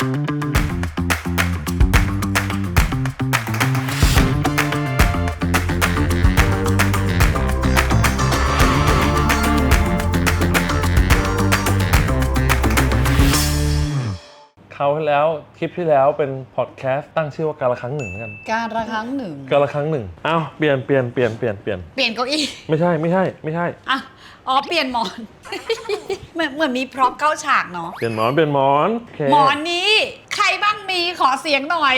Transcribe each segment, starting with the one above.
เข แล้วคลิปที่แล้วเป็นพอดแคสต์ตั้งชื่อว่าการละครั้งหนึ่งแล้วกัน การละครั้งหนึ่ง การละครั้งหนึ่งอ้าวเปลี่ยนเปลี่ยนเปลี่ยนเปลี่ยนเปลี่ยนเปลี่ยนเก้าอี้ไม่ใช่ไม่ใช่ไม่ใช่ อะอ๋อเปลี่ยนหมอน เหมือนเหมือนมีพร็อพเข้าฉากเนาะ เปลี่ยนหมอนเปลี่ยนหมอนโอเคหมอนนี้ ใครบ้างมีขอเสียงหน่อย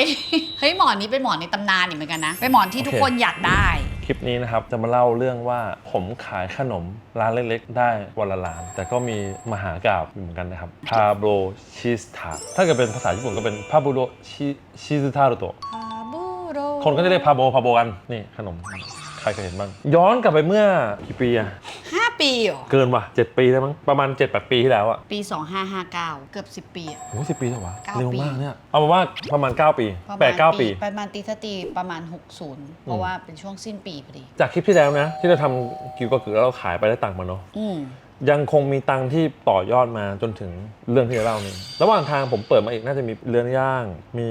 เฮ้ยหมอนนี้เป็นหมอนในตำนานอีกเหมือนกันนะ เป็นหมอนที่ทุกคนอยากได้ค ลิปนี้นะครับจะมาเล่าเรื่องว่าผมขายขนมร้านเล็กๆ ได้วันละล้าน แต่ก็มีมหากราบอยู่เหมือนกันนะครับพาโบชิสตาถ้าเกิดเป็นภาษาญี่ปุ่นก็เป็นพาโบโรชิสตาโต พาบูโรคนก็จะเรียกพาโบพาโบกันนี่ขนม ใครเคยเห็นบ้าง ย้อนกลับไปเมื่อกี่ปีอะห้าปีเหรอ เกินว่ะเจ็ดปีได้มั้งประมาณ7จ็ดแปดปีที่แล้วอะปี 2559 เกือบ 10 ปีอะ โอ้สิบปีแล้ววะเก้าเร็วปีมากเนี่ยเอามาว่าประมาณ 9 ปีประแปมาดณเก้าปี ประมาณตีสตีประมาณ 60 เพราะว่าเป็นช่วงสิ้นปีพอดี จากคลิปที่แล้วนะ ที่เราทำกิวกะกือแล้วเราขายไปได้ตังค์มาเนาะอืม ยังคงมีตังค์ที่ต่อยอดมาจนถึงเรื่องที่จะเล่านี้ระหว่างทางผมเปิดมาอีกน่าจะมีเรือนย่าง มี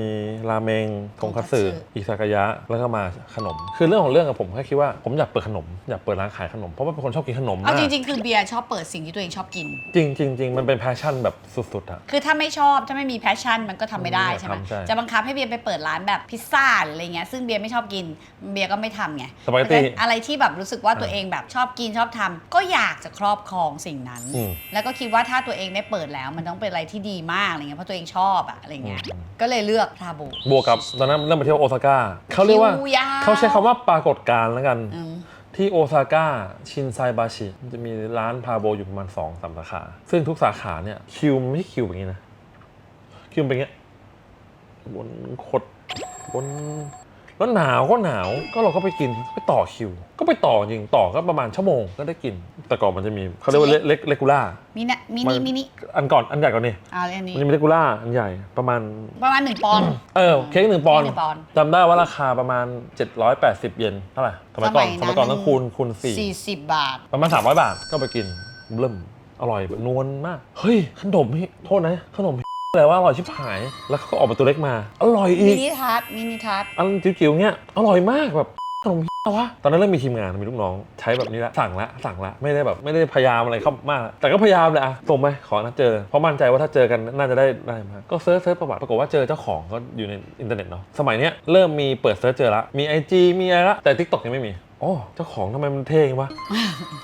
ราเมงทงคัตสึทงคัตสึอิซากายะแล้วก็มาขนม คือเรื่องของเรื่องกับผมแค่คิดว่าผมอยากเปิดขนมอยากเปิดร้านขายขนมเพราะว่าเป็นคนชอบกินขนมเอามากจริงๆ คือเบียร์ชอบเปิดสิ่งที่ตัวเองชอบกิน จริงจริงจริงมันเป็นแพชชั่นแบบสุดๆอะคือถ้าไม่ชอบถ้าไม่มีแพชชั่นมันก็ทำไม่ได้ไม่อยากใช่ไหมทำใช่จะบังคับให้เบียร์ไปเปิดร้านแบบพิซซ่าหรืออะไรเงี้ยซึ่งเบียร์ไม่ชอบกินเบียร์ก็ไม่ทำไงสปาเกตตี้อะไรที่แบบรู้สึกว่าตัวเองแบบชอบกินชอบทำก็อยากจะครอบครองสิ่งนั้น อืม แล้วก็คิดว่าถ้าตัวเองได้เปิดแล้ว มันต้องเป็นอะไรที่ดีมากอะไรเงี้ยเพราะตัวเองชอบอะอะไรเงี้ยอืมก็เลยเลือกทาโบ บวกกับตอนนั้นเริ่มไปเที่ยวโอซาก้าเขาเรียกว่าคิวยาว เขาใช้คำว่าปรากฏการณ์แล้วกัน อืม ที่โอซาก้าชินไซบาชิมันจะมีร้านพาโบอยู่ประมาณ2อสามสาขา ซึ่งทุกสาขาเนี่ย คิวมันไม่ใช่คิวแบบนี้นะ คิวมันเป็นอย่างเงี้ยวนขดวน แล้วหนาวก็หนาวก็เราก็ไปกินไปต่อคิว ก็ไปต่อจริงต่อก็ประมาณชั่วโมงก็ได้กิน แต่ก่อนมันจะมีเขาเรียกว่าเล็กเล็กเลกูล่ามินิมินิมินิอันก่อนอันใหญ่กว่านี้เอาเลยอันนี้มันจะมีเลกูล่าอันใหญ่ประมาณประมาณหนึ่งปอนด์เออเค้กหนึ่งปอนด์เค้กหนึ่งปอนด์จำได้ว่าราคาประมาณ 780 เยนเท่าไหร่สมัยก่อนสมัยก่อนต้องคูณคูณสี่สี่สิบบาท ประมาณ 300 บาทก็ไปกินเริ่มอร่อยแบบนวลมาก เฮ้ย ขนมพี่โทษนะ ขนม อะไรว่าอร่อยชิบหาย แล้วเขาก็ออกมาตัวเล็กมา อร่อยอีมิก นิทัศมินิทัศอันจิ๋วๆเนี้ยอร่อยมากแบบขนมอะไรวะตอนนั้นเริ่มมีทีมงานมีลูกน้องใช้แบบนี้ละสั่งละสั่งละไม่ได้แบบไม่ได้พยายามอะไรเข้ามาก แต่ก็พยายามเลยอะส่งไปขอนัดเจอ เพราะมั่นใจว่าถ้าเจอกันน่าจะได้ได้มาก็เซิร์ชเซิร์ชประวัติปรากฏว่าเจอเจ้าของก็อยู่ในอินเทอร์เน็ตเนาะสมัยเนี้ยเริ่มมีเปิดเซิร์ชเจอละมี IG มีอะไรละแต่ TikTok ยังไม่มี อ๋อเจ้าของทำไมมันเท่จังวะ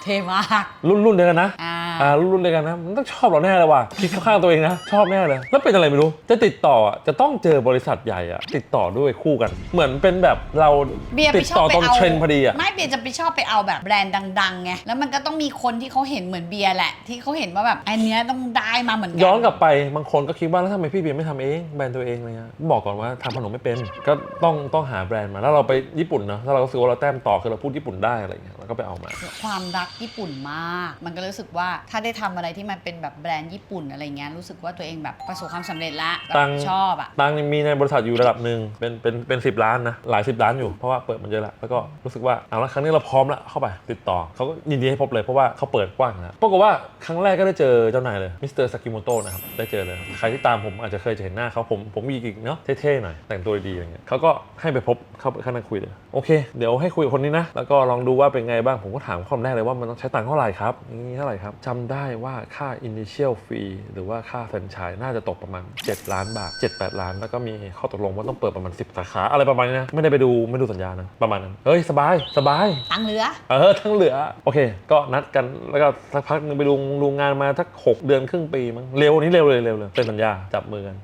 เท่มากรุ่นรุ่นเดียวกันนะอ่าอ่ารุ่นๆเดียวกันนะมันต้องชอบเราแน่เลยว่ะคิดข้างๆตัวเองนะ ชอบแน่เลยแล้วเป็นอะไรไม่รู้ จะติดต่ออะจะต้องเจอบริษัทใหญ่อะติดต่อด้วยคู่กัน เหมือนเป็นแบบเราเบียร์ติไปดชอต่บอไปตรงเอาเทรนด์พอดีอะไม่เบียร์จะไปชอบไปเอาแบบแบรนด์ดังๆไงแล้วมันก็ต้องมีคนที่เขาเห็นเหมือนเบียร์แหละ ที่เขาเห็นว่าแบบอันเนี้ยต้องได้มาเหมือนกัย้อนกลับไปบางคนก็คิดว่าแล้วทำไมพี่เบียร์ไม่ทำเองแบรนด์ตัวเองอะไรเงี้ยบอกก่อนว่าทำขนมไม่เป็น ก็ต้องต้องหาแบรนด์มาแล้วเราไปญี่ปุ่นเนาะถ้าเราก็รู้สึกว่าเราแต้มต่อคือเราพูดญี่ปุ่นได้อะไรเงี้ยเราก็ไปเอามา ความรักญี่ปุ่นมาก มันก็รู้สึกว่าถ้าได้ทำอะไรที่มันเป็นแบบแบรนด์ญี่ปุ่นอะไรเงี้ยรู้สึกว่าตัวเองแบบประสบความสำเร็จละแบบตังค์ชอบอะ ตังค์มีในบริษัทอยู่ระดับหนึ่งเป็นเป็นเป็นสิบล้านนะ หลายสิบล้านอยู่เพราะว่าเปิดมันเยอะละแล้วก็รู้สึกว่าเอาละครั้งนี้เราพร้อมละเข้าไปติดต่อเขาก็ยินดีให้พบเลยเพราะว่าเขาเปิดกว้างนะปรากฏว่าครั้งแรกก็ได้เจอเจ้านายเลยมิสเตอร์ซากิโมโตะนะครับได้เจอเลย ใครที่ตามผมอาจจะเคยจะเห็นหน้าเขาผมผมมีอีกเนาะเท่ๆหน่อยแต่งตัวดีๆอะไรเงี้ยเขาก็ให้ไปพบเข้าไปข้างในคุยเลยโอเค เดี๋ยวให้คุยกับคนนี้นะแล้วก็ลองดูว่าเป็นไงบ้างผมก็ถามความแรกเลยว่ามันต้องใช้ตังค์เท่าไหร่ครับนี่เท่าไหร่ครับจำได้ว่าค่า initial fee หรือว่าค่าแฟรนไชส์น่าจะตกประมาณ 7 ล้านบาท 7-8 ล้าน แล้วก็มีข้อตกลงว่าต้องเปิดประมาณ 10 สาขาอะไรประมาณนี้นะไม่ได้ไปดูไม่ดูสัญญานะประมาณนั้นเฮ้ยสบายสบายตังค์เหลือ เออทั้งเหลือโอเค ก็นัดกันแล้วก็สักพักหนึงไปดูดูงานมาทักหกเดือนครึ่งปีมั้งเร็วนี้เร็วเลยเร็วเลยเซ็นสัญญาจับมือกัน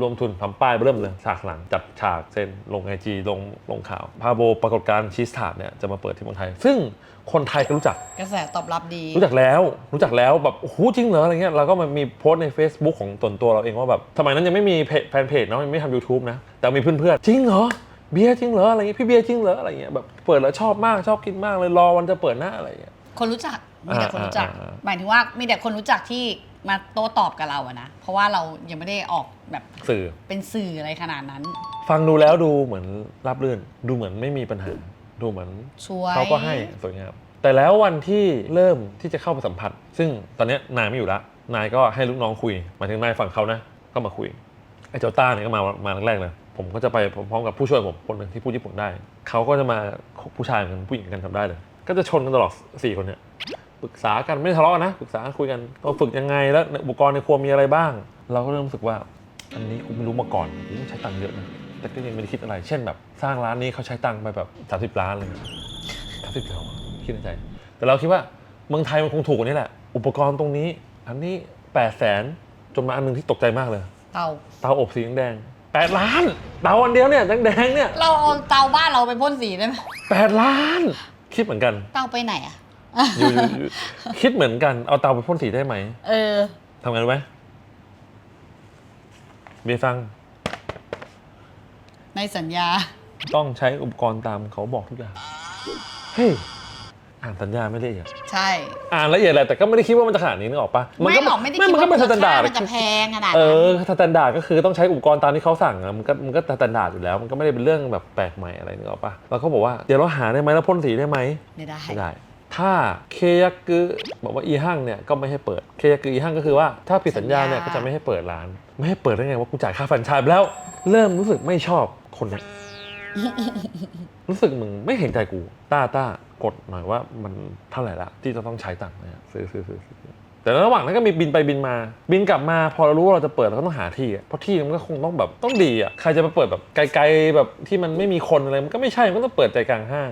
รวมทุนทำป้ายเริ่มเลยฉากหลังจับฉากเซ็นลงไอจีลงลงข่าวพาโบปรากฏการณ์ชีสถาดเนี่ยจะมาเปิดที่เมืองไทย ซึ่งคนไทยก็รู้จัก กระแสตอบรับดี รู้จักแล้ว รู้จักแล้วแบบโอ้โหจริงเหรออะไรเงี้ยเราก็มามีโพสต์ใน Facebook ของตนตัวเราเองว่าแบบสมัยนั้นยังไม่มีเพจแฟนเพจเนาะยังไม่ทำ YouTube นะ แต่มีเพื่อนๆ จริงเหรอเบียร์จริงเหรออะไรเงี้ยพี่เบียร์จริงเหรออะไรเงี้ยแบบเปิดแล้วชอบมากชอบกินมากเลยรอวันจะเปิดหน้าอะไรเงี้ยคนรู้จักมีแต่คนรู้จักอ่าอ่าอ่าหมายถึงว่ามีแต่คนรู้จักที่ มาโต้ตอบกับเราอะนะ เพราะว่าเรายังไม่ได้ออกแบบสื่อ เป็นสื่ออะไรขนาดนั้น ฟังดูแล้วดูเหมือนราบรื่น ดูเหมือนไม่มีปัญหา ดูเหมือนช่วยเขาก็ให้สวยงามแต่แล้ววันที่เริ่มที่จะเข้าไปสัมผัส ซึ่งตอนเนี้ยนายไม่อยู่ละ นายก็ให้ลูกน้องคุยหมายถึงนายฝั่งเขานะ ก็มาคุย ไอ้เจ้าต้าเนี่ยก็มามาแรกๆเลย ผมก็จะไปพร้อมกับผู้ช่วยผมคนหนึ่งที่พูดญี่ปุ่นได้ เขาก็จะมาผู้ชายเหมือนกันผู้หญิงกันทำได้เลย ก็จะชนกันตลอดสี่คนเนี่ยปรึกษากันไม่ได้ทะเลาะกันนะปรึกษาคุยกันต้องฝึกยังไงแล้วอุปกรณ์ในครัวมีอะไรบ้าง เราก็เริ่มรู้สึกว่า อันนี้กูไม่รู้มาก่อนกูต้องใช้ตังค์เยอะนะแต่ก็ยังไม่ได้คิดอะไร เช่นแบบ สร้างร้านนี้เขาใช้ตังค์ไปแบบ30ล้านเลยสามสิบล้านคิดในใจ แต่เราคิดว่าเมืองไทยมันคงถูกกว่านี้แหละ อุปกรณ์ตรงนี้ อันนี้8ปดแสนจนมาอันหนึงที่ตกใจมากเลย เตาเตาอบสีแดงแปดล้านเตาอันเดียวเนี่ยแดงๆเนี่ยเราเอาเตาบ้านเราไปพ่นสีได้ไหมแปดล้าน คิดเหมือนกัน เตาไปไหนอะอยู่อยู่อยู่คิดเหมือนกันเอาเตาไปพ่นสีได้ไหมเออ ทำไงรู้ไหมเบียร์ฟังในสัญญา ต้องใช้อุปกรณ์ตามเขาบอกทุกอย่างเฮ้ย อ่านสัญญาไม่ได้อีกอะใช่ อ่านละเอียดแหละแต่ก็ไม่ได้คิดว่ามันจะขนาดนี้นึกออกปะไม่หรอกไม่ได้คิดมันก็ว่าเป็นสมูลแตนดาค่าร์ดมันจะแพงขนาดเอนั้นอสแตนดาร์ดก็คือต้องใช้อุปกรณ์ตามที่เขาสั่งอะมันก็มันก็สแตนดาร์ดอยู่แล้ว มันก็ไม่ได้เป็นเรื่องแบบแปลกใหม่อะไรนึกออกปะเราก็บอกว่าเดี๋ยวเราหาได้ไหมแล้วพ่นสีได้ไหมไม่ได้ไม่ได้ ถ้าเคยักึบอกว่าอีห้างเนี่ยก็ไม่ให้เปิดเคยักึอีห้างก็คือว่าถ้าผิดสัญญาเนี่ยก็จะไม่ให้เปิดร้าน ไม่ให้เปิดได้ไงว่ากูจ่ายค่าแฟรนไชส์ไปแล้ว เริ่มรู้สึกไม่ชอบคนเนี้ยรู้สึกมึงไม่เห็นใจกูต้าต้า กดหน่อยว่ามันเท่าไหร่ละที่จะต้องใช้ตังค์เนี่ยซื้อซื้อซื้อซื้อแต่ระหว่างนั้นก็มีบินไปบินมา บินกลับมาพอเรารู้ว่าเราจะเปิดเราก็ต้องหาที่อะเพราะที่มันก็คงต้องแบบต้องดีอะใครจะไปเปิดแบบไกลๆแบบที่มันไม่มีคนอะไรมันก็ไม่ใช่มันก็ต้องเปิดใจกลางห้าง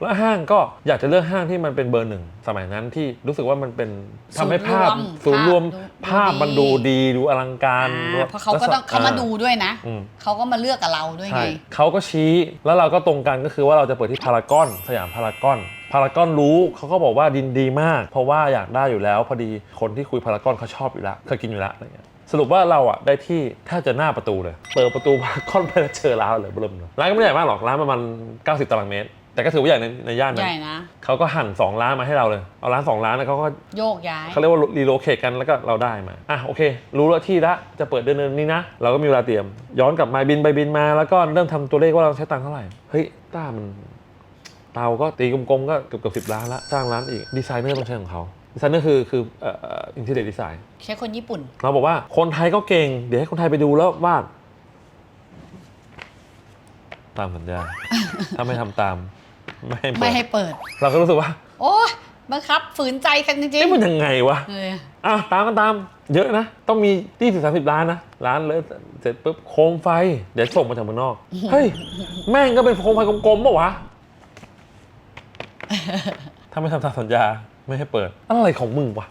แล้วห้างก็อยากจะเลือกห้างที่มันเป็นเบอร์หนึ่งสมัยนั้นที่รู้สึกว่ามันเป็นทำให้ภาพศูศูนนย์ย์รรววมมภาพมันดูดีดูอลังการอ่าเพราะเขาก็ต้องเขามาดูด้วยนะอืมเขาก็มาเลือกกับเราด้วยไงใช่เขาก็ชี้แล้วเราก็ตรงกันก็คือว่าเราจะเปิดที่พารากอนสยามพารากอนพารากอนรู้เขาก็บอกว่าดินดีมาก เพราะว่าอยากได้อยู่แล้ว พอดีคนที่คุยพารากอนเขาชอบอยู่แล้วเคยกินอยู่แล้วอะไรเงี้ยสรุปว่าเราอะได้ที่แทบจะหน้าประตูเลย เปิดประตูพารากอนไปแล้วเจอร้านเลยเบิ่มเลยร้านก็ไม่ใหญ่มากหรอกร้านประมาณ 90 ตารางเมตร แต่ก็ถือว่าใหญ่ในในย่านใหนั้นญ่นะ เขาก็หั่นสองร้านมาให้เราเลย เอาร้านสองร้านแล้วเขาก็โยกย้าย เขาเรียกว่ารีโลเคทกันแล้วก็เราได้มาอะโอเค รู้แล้วที่ละจะเปิดเดือนนี้นะ เราก็มีเวลาเตรียม ย้อนกลับมาบินไปบินมา แล้วก็เริ่มทำตัวเลขว่าเราใช้ตังค์เท่าไหร่เฮ้ยต้ามันเตาก็ตีกลมๆก็เกือบเกือบสิบล้านละจ้างร้านอีกดีไซเนอร์ต้องใช้ของเขาดีไซเนอร์คือคือเอ่ออินทีเรียดีไซน์ ใช้คนญี่ปุ่น เราบอกว่าคนไทยก็เก่ง เดี๋ยวให้คนไทยไปดูแล้ววาดตามสัญญา ถ้าไม่ทำตาม ไม่ให้เปิไม่ดให้เปิด เราก็รู้สึกว่าโอ้ยบังคับฝืนใจกันจริงเอ๊ะมันยังไงวะๆเอออะตามกันตามเยอะนะ ต้องมีที่สิบสามสิบล้านนะ ร้านเลยเสร็จปุ๊บโคมไฟ เดี๋ยวส่งมาจากเมืองนอก เฮ้ย แม่งก็เป็นโคมไฟกลมๆปะวะถ้าไม่ทำตามสัญญาไม่ให้เปิด อะไรของมึงวะ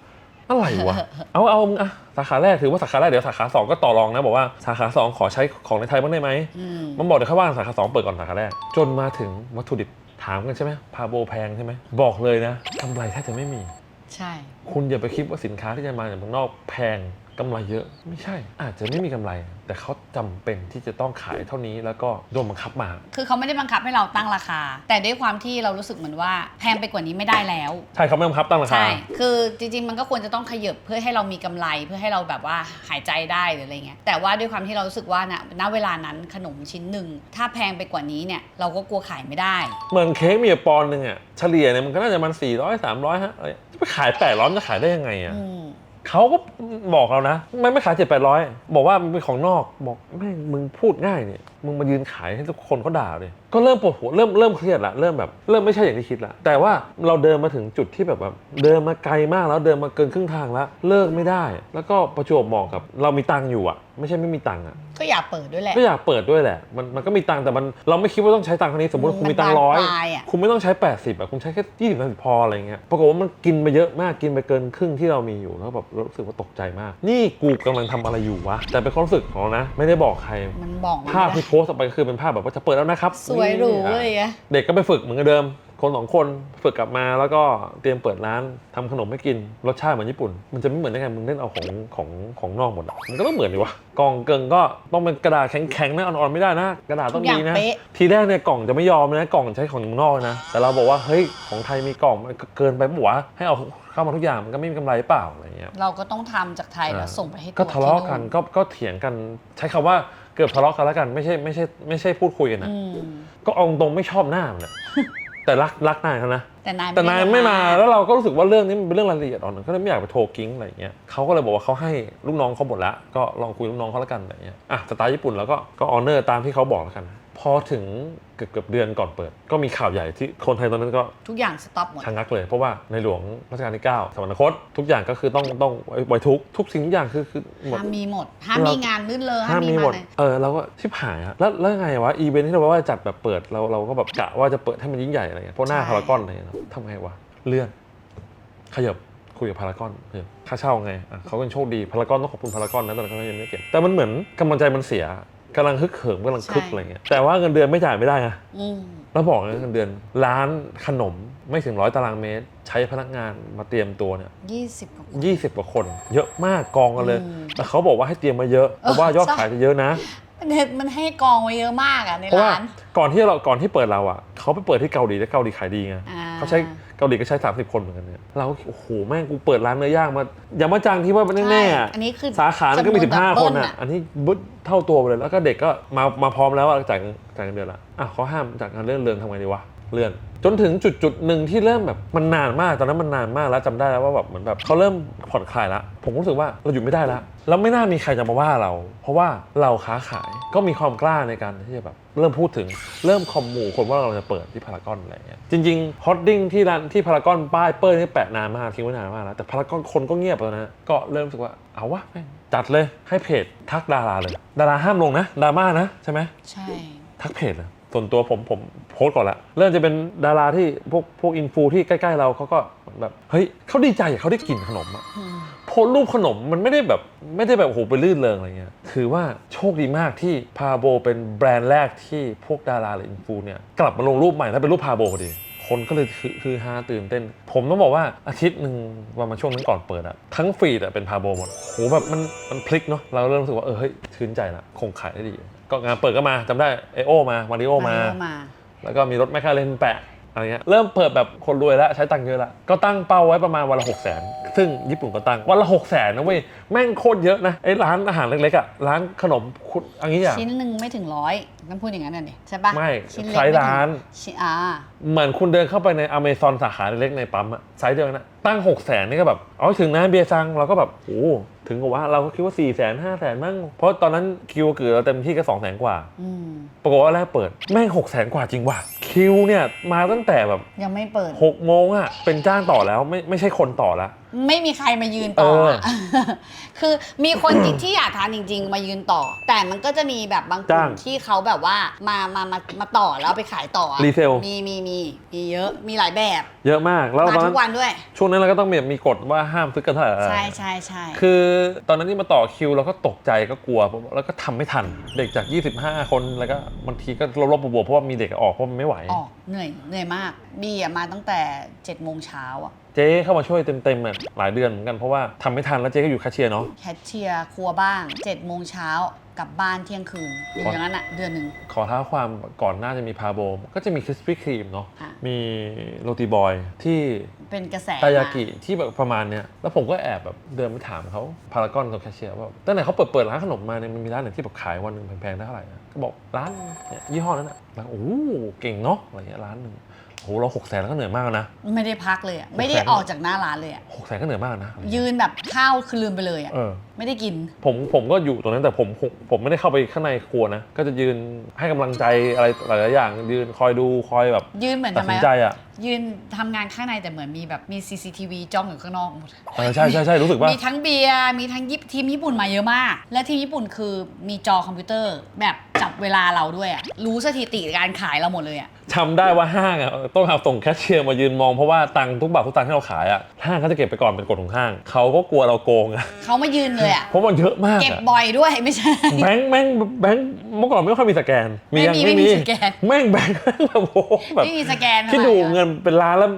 อะไรวะ เอาเอามึงอะสาขาแรกถือว่าสาขาแรกเดี๋ยวสาขาสองก็ต่อรองนะบอกว่าสาขาสองขอใช้ของในไทยบ้างได้ไหม อืมมันบอกเดี๋ยวเขาว่างสาขาสองเปิดก่อนสาขาแรก จนมาถึงวัตถุดิบ ถามกันใช่ไหมพาโบแพงใช่ไหมบอกเลยนะกำไรแทบจะไม่มี ใช่ คุณอย่าไปคิดว่าสินค้าที่จะมาจากเมืองนอกแพง กำไรเยอะไม่ใช่ อาจจะไม่มีกำไร แต่เขาจำเป็นที่จะต้องขายเท่านี้แล้วก็โดนบังคับมา คือเขาไม่ได้บังคับให้เราตั้งราคา แต่ด้วยความที่เรารู้สึกเหมือนว่าแพงไปกว่านี้ไม่ได้แล้ว ใช่เขาไม่บังคับตั้งราคา ใช่ คือจริงๆ มันก็ควรจะต้องขยับเพื่อให้เรามีกำไรเพื่อให้เราแบบว่าหายใจได้หรืออะไรเงี้ย แต่ว่าด้วยความที่เรารู้สึกว่าณณเวลานั้นขนมชิ้นหนึ่งถ้าแพงไปกว่านี้เนี่ยเราก็กลัวขายไม่ได้ เหมือนเค้กมีอยู่ปอนด์หนึ่งอะเฉลี่ยเนี่ยมันก็น่าจะมันสี่ร้อยสามร้อยฮะอะไรจะไปขายแปดร้อยจะขายได้ยังไงอะ อืม เขาก็บอกเรานะ ไม่ไม่ขายเจ็ดแปดร้อยบอกว่ามันเป็นของนอกบอกแม่งมึงพูดง่ายเนี่ย มึงมายืนขายให้ทุกคนเขาด่าเลยก็เริ่มปวดหัวเริ่มเริ่มเครียดละเริ่มแบบเริ่มไม่ใช่อย่างที่คิดละแต่ว่าเราเดินมาถึงจุดที่แบบแบบเดินมาไกลมากแล้วเดินมาเกินครึ่งทางแล้วเลิกไม่ได้ แล้วก็ประจวบเหมาะกับ เรามีตังค์อยู่อะไม่ใช่ไม่มีตังค์อะก็อยากเปิดด้วยแหละ ก็อยากเปิดด้วยแหละ มันมันก็มีตังค์แต่มันเราไม่คิดว่าต้องใช้ตังค์เท่านี้สมมติมันคุณมีตังค์ร้อยบานปลายอะ คุณไม่ต้องใช้ 80อะคุณใช้แค่ยี่สิบสามสิบพออะไรเงี้ยปรากฏว่ามันกินไปเยอะมากกินไปเกินครึ่งที่เรามีอยู่แล้วแบบรู้สึกว่าตกใจมาก นี่กูกำลังทำอะไรอยู่วะแต่เป็นความรู้สึกของเรานะ ไม่ได้บอกใครมันบอกภาพไม่ที่ได้โพสต์ออกไปก็คือเป็นภาพแบบว่าจะเปิดแล้วนะครับสวยหรูนี่เลยอะอะเด็กก็ไปฝึกเหมือนกับเดิม คนสองคนฝึกกลับมาแล้วก็เตรียมเปิดร้านทำขนมให้กินรสชาติเหมือนญี่ปุ่น มันจะไม่เหมือนได้ไงมึงเล่นเอาของของของนอกหมดอะมันก็ต้องเหมือนดิวะกล่องเกิงก็ต้องเป็นกระดาษแข็งๆนะอ่อนๆไม่ได้นะ กระดาษทุต้อกงอย่างดีนะ เป๊ะ ทีแรกเนี่ยกล่องจะไม่ยอมนะกล่องใช้ของเมืองนอกนะ แต่เราบอกว่าเฮ้ยของไทยมีกล่องมันเกินไปปะวะให้เอาเข้ามาทุกอย่างมันก็ไม่มีกำไรเปล่าอะไรเงี้ย เราก็ต้องทำจากไทยแล้วอ่าส่งไปให้ก็ตัวทะเลาะที่กันก็ก็เถียงกันใช้คำว่าเกือบทะเลาะกันแล้วกันไม่ใช่ไม่ใช่ไม่ใช่พูดคุยกันนะอืมก็เอาตรงๆไม่ชอบหน้ามันอะแต่รักรักนายเขานะ แต่นายแต่นายด้ไม่มาแล้วเราก็รู้สึกว่าเรื่องนี้มันเป็นเรื่องรายละเอียดอ่อนก็เลยไม่อยากไปโทรกิ้งอะไรอย่างเงี้ยเขาก็เลยบอกว่าเขาให้ลูกน้องเขาหมดแล้วก็ลองคุยลูกน้องเขาแล้วกันอะไรเงี้ยอะสไตล์ญี่ปุ่นแล้วก็ก็ออเนอร์ตามที่เขาบอกแล้วกัน พอถึงเกือบเกือบเดือนก่อนเปิด ก็มีข่าวใหญ่ที่คนไทยตอนนั้นก็ทุกอย่างสต็อปหมดชะงักเลยเพราะว่าในหลวงรัชกาลที่ 9สวรรคต ทุกอย่างก็คือต้องต้องไว้ไว้ทุกข์ทุกสิ่งทุกอย่างคือคือหมด ห้ามมีหมดห้ามเรามีมีงานลื่นเลยห้ามมีหมดเลยเออเราก็ชิบหายอะแล้วแล้วไงวะ อีเวนท์ที่เราว่าจัดแบบเปิดเราเราก็แบบกะว่าจะเปิดให้มันยิ่งใหญ่อะไรเงี้ยเพราะหน้าพารากอนอะไรเงี้ยทำไงวะ เลื่อน ขยับคุยกับพารากอนเออค่าเช่าไงอะเขาเป็นโชคดีพารากอนต้องขอบคุณพารากอนนะตอนนั้นเขายังไม่ได้เก็บแต่มันเหมือนกำลังใจมันเสีย กำลังฮึกเหิมกำลังคึกอะไรเงี้ยแต่ว่าเงินเดือนไม่จ่ายไม่ได้อะอืมแล้วบอกเลยเงินเดือนร้านขนมไม่ถึงร้อยตารางเมตร ใช้พนักงานมาเตรียมตัวเนี่ยยี่สิบกว่าคน ยี่สิบกว่าคน เยอะมากกองกันเลย อืมแต่เขาบอกว่าให้เตรียมมาเยอะเพราะว่ายอดใช่ ขายจะเยอะนะ มันเห็นมันให้กองไว้เยอะมากอะในเพราะว่าร้าน ก่อนที่เราก่อนที่เปิดเราอะเขาไปเปิดที่เกาหลีแล้วเกาหลีขายดีไงอ่า เขาใช้เกาหลีก็ใช้ 30 คนเหมือนกันเนี่ยเราก็โอ้โหแม่งกูเปิดร้านเนื้อย่างมาอย่ามาจังที่ว่ามันแน่ๆอะอันนี้คือสาขานั้นก็มี จำนวน15 คนดับเบิ้ลอะอันนี้บึ้ดเท่าตัวไปเลย แล้วก็เด็กก็มามาพร้อมแล้วอะจ่ายเงินจ่ายเงินเดือนละอะเขาห้ามจากการเลื่อนเรือนทำไงดีวะ เลื่อนจนถึงจุดจุดหนึ่งที่เริ่มแบบมันนานมากตอนนั้นมันนานมากแล้วจำได้แล้วว่าแบบเหมือนแบบเขาเริ่มผ่อนคลายละผมรู้สึกว่าเราอยู่ไม่ได้ละแล้วไม่น่ามีใครจะมาว่าเรา เพราะว่าเราค้าขายก็มีความกล้าในการที่จะแบบเริ่มพูดถึงเริ่มคอมมูคนว่าเราจะเปิดที่พารากอนอะไรเงี้ยจริงๆฮอตดิ้งที่ร้านที่พารากอนป้ายเปิ้ลนี่แปะนานมากทิ้งไว้นานมากแล้วแต่พารากอนคนก็เงียบแล้วนะก็เริ่มรู้สึกว่าเอาวะแม่งจัดเลยให้เพจทักดาราเลย ดาราห้ามลงนะดราม่านะใช่ไหมใช่ทักเพจเลยส่วนตัวผมผม โพสต์ก่อนละเริ่มจะเป็นดาราที่พวกพวกอินฟูที่ใกล้ๆเราเขาก็แบบเฮ้ยเขาดีใจอะเขาได้กินขนมอะอืมโพสต์รูปขนมมันไม่ได้แบบไม่ได้แบบโอ้โหไปลื่นเริงอะไรเงี้ยถือว่าโชคดีมากที่พาโบเป็นแบรนด์แรกที่พวกดาราหรืออินฟูเนี่ยกลับมาลงรูปใหม่แล้วเป็นรูปพาโบพอดีคนก็เลยคือคือฮาตื่นเต้น ผมต้องบอกว่าอาทิตย์หนึ่งวันมาช่วงนั้นก่อนเปิดอะทั้งฟีดอะเป็นพาโบหมดโหแบบมันมันพลิกเนาะเราเริ่มรู้สึกว่าเออเฮ้ยชื่นใจละคงขายได้ดี ก็งานเปิดก็มาจำได้เอโอมามาริโอมามา แล้วก็มีรถแมคคาเรนแปะอะไรเงี้ยเริ่มเปิดแบบคนรวยแล้วใช้ตังค์เยอะแล้วก็ตั้งเป้าไว้ประมาณวันละหกแสนซึ่งญี่ปุ่นก็ตั้งวันละหกแสนนะเว้ยแม่งโคตรเยอะนะไอ้ร้านอาหารเล็กๆอะร้านขนมคุณอันนี้อะชิ้นหนึ่งไม่ถึงร้อยต้องพูดอย่างนั้นน่ะดิใช่ปะไม่ชิ้นเล็กไซส์ไม่ถึงร้านชิ้นอ่าเหมือนคุณเดินเข้าไปในอเมซอนสาขาเล็กๆในปั๊มอะไซส์เดียวกันนะตั้ง6 0แสนนี่ก็แบบเอาให้ถึงนะเบียร์ซังเราก็แบบโอ้ ถึงกว่าเราก็คิดว่า4ี่แสนห้าแสนมั้งเพราะตอนนั้นคิวเกือบเราเต็มที่ก็2องแสนกว่าอืมปรากฏว่าแรกเปิดแม่งหกแสนกว่าจริงว่ะคิวเนี่ยมาตั้งแต่แบบยังไม่เปิดหกโมงอะเป็นจ้างต่อแล้วไม่ไม่ใช่คนต่อละ ไม่มีใครมายืนต่อเอออะคือมีคนที่ที่อยากทานจริง ๆ มายืนต่อ แต่มันก็จะมีแบบบางกลุ่จ้างมที่เขาแบบว่ามามามามาต่อแล้วเอาไปขายต่ออะรีเซล มีมีมีมีเยอะมีหลายแบบเยอะมาก แล้วมาตอนทุนั้นกวันด้วย ช่วงนั้นเราก็ต้องมีมีกฎว่าห้ามซื้อกันเท่าไหร่ใช่ใช่ใช่คือตอนนั้นที่มาต่อคิวเราก็ตกใจก็กลัว แล้วก็ทำไม่ทัน เด็กจาก 25 คนแล้วก็บางทีก็ลบๆบวกๆเพราะว่ามีเด็กออกเพราะมันไม่ไหว ออกเหนื่อยเหนื่อยมากบีอะมาตั้งแต่7จ็ดโมงเช้าอะ เจ๊เข้ามาช่วยเต็มๆอะหลายเดือนเหมือนกันเพราะว่าทำไม่ทันแล้วเจ๊ก็อยู่แคชเชียร์เนาะ แคชเชียร์ครัวบ้าง7จ็ดโมงเช้ากลับบ้านเที่ยงคืนอยู่อย่างนั้นอะเดือนหนึ่ง ขอท้าความก่อนหน้าจะมีพาโบก็จะมีคริสปี้ครีมเนาะอะ มีโรตีบอยที่เป็นกระแสตายากิมที่แบบประมาณเนี้ยแล้วผมก็แอบแบบเดินไปถามเขาพารากอนกับแคชเชียร์ว่าตั้งแต่เขาเปิดเปิดร้านขนมมาเนี่ยมันมีร้านไหนที่แบบขายวันหนึ่งแพงๆได้เท่าไหร่นะก็บอกร้านเนี่ยยี่ห้อนั้นอะแล้วโอ้โหเก่งเนาะอะไรเงี้ยร้านหนึ่ง โอ้โหเราหกแสนแล้วก็เหนื่อยมากนะ ไม่ได้พักเลยอะไม่ได้แสนออกจากหน้าร้านเลยอะหกแสนก็เหนื่อยมากนะ ยืนแบบข้าวคือลืมไปเลยอะเออ ไม่ได้กิน ผมผมก็อยู่ตรงนั้นแต่ผมผมผมไม่ได้เข้าไปข้างในครัวนะ ก็จะยืนให้กำลังใจอะไรหลายๆอย่าง ยืนคอยดูคอยแบบยืนเหมือนตัดทำไมสินใจอะ ยืนทำงานข้างในแต่เหมือนมีแบบมี CCTV จ้องอยู่ข้างนอกหมด เออใช่ใช่ใช่รู้สึกว่า มีทั้งเบียร์ มีทั้งยิปทีมญี่ปุ่นมาเยอะมาก และทีมญี่ปุ่นคือมีจอคอมพิวเตอร์แบบจับเวลาเราด้วยอะรู้สถิติการขายเราหมดเลยอะ จำได้ว่าห้างอะต้องเอาส่งแคชเชียร์มายืนมองเพราะว่าตังค์ทุกบาททุกตังค์ที่เราขายอะห้างเขาจะเก็บไปก่อนเป็นกฎของห้าง เขาก็กลัวเราโกงอะเขามายืนเลยอะเพราะมันเยอะมากเก็บอะบ่อยด้วยไม่ใช่ แบงค์แม่งแบงค์เมื่อก่อนไม่ค่อยมีสแกนไม่มียังไม่มีสแกน แม่งแบงค์แม่งแบบโอ้โหแบบไม่มีสแกนคิดดูอะไรอะเงินเป็นล้านแล้ว